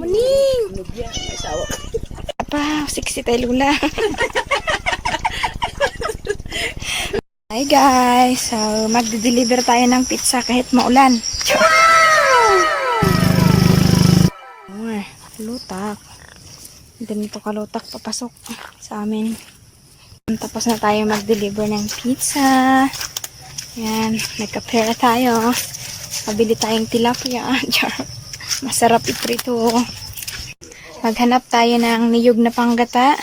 Muning! Apa, siksi tayo lula. Hi guys, so magde-deliver tayo ng pizza kahit maulan. Uy, lutak. Ganito kalutak papasok sa amin. Tapos na tayo mag-deliver ng pizza. Yan, nagka-pera tayo. Pabili tayong tilapia. Char. Masarap iprito. Maghanap tayo ng niyog na panggata.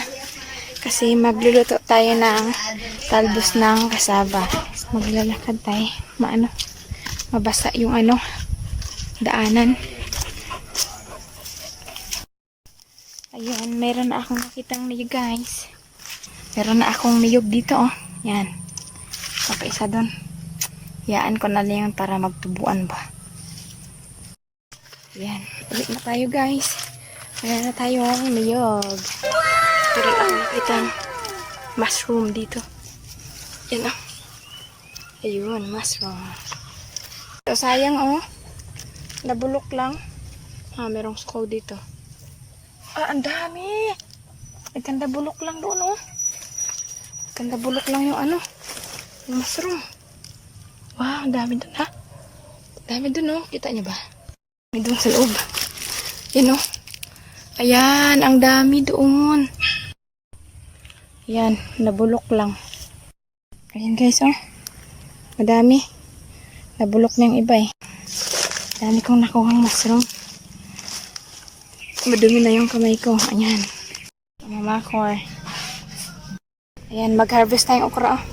Kasi magluluto tayo ng talbos ng kasaba. Maglalakad tayo. Maano, mabasa yung ano, daanan. Ayan, meron na akong nakitang niyog guys. Meron na akong niyog dito oh. Yan. Okay, isa doon. Yaan ko na lang para magtubuan ba. Yan. Ulit na tayo guys. Meron na tayong niyog. Pero ang nakitang mushroom dito. Yan oh. Ayun, mushroom. So, sayang oh. Nabulok lang. Ah, merong scow dito. Ah, ang dami. Ay, ganda bulok lang doon, oh. Ganda bulok lang yung ano. Yung mushroom. Wow, ang dami doon, ha? Dami doon, oh. Kita niyo ba? May doon sa loob. Yan, oh. Ayan, ang dami doon. Ayan, nabulok lang. Ayan, guys, oh. Madami. Nabulok na yung iba, eh. Dami kong nakuhang mushroom. Madumi na yung kamay ko. Ayan. Mama ko eh. Ayan, mag-harvest tayong okra. Oh.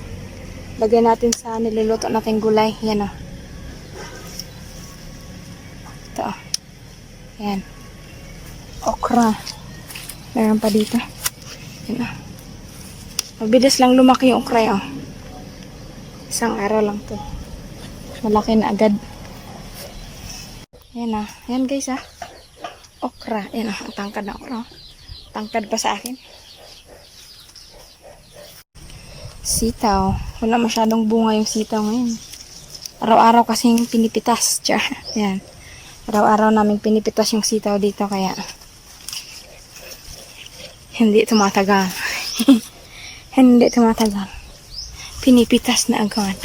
Lagyan natin sa niluluto nating gulay. Ayan o. Oh. Ito oh. Ayan. Okra. Meron pa dito. Ayan. Oh. Mabilis lang lumaki yung okra oh. Isang araw lang to. Malaki na agad. Ayan ah. Ayan guys ah okra. Yan oh, ang tangkad ng okra. Tangkad pa sa akin. Sitaw. Wala masyadong bunga yung sitaw ngayon. Araw-araw kasing pinipitas. Tsa. Yan. Araw-araw namin pinipitas yung sitaw dito kaya hindi tumatagal. hindi tumatagal. Pinipitas na agad.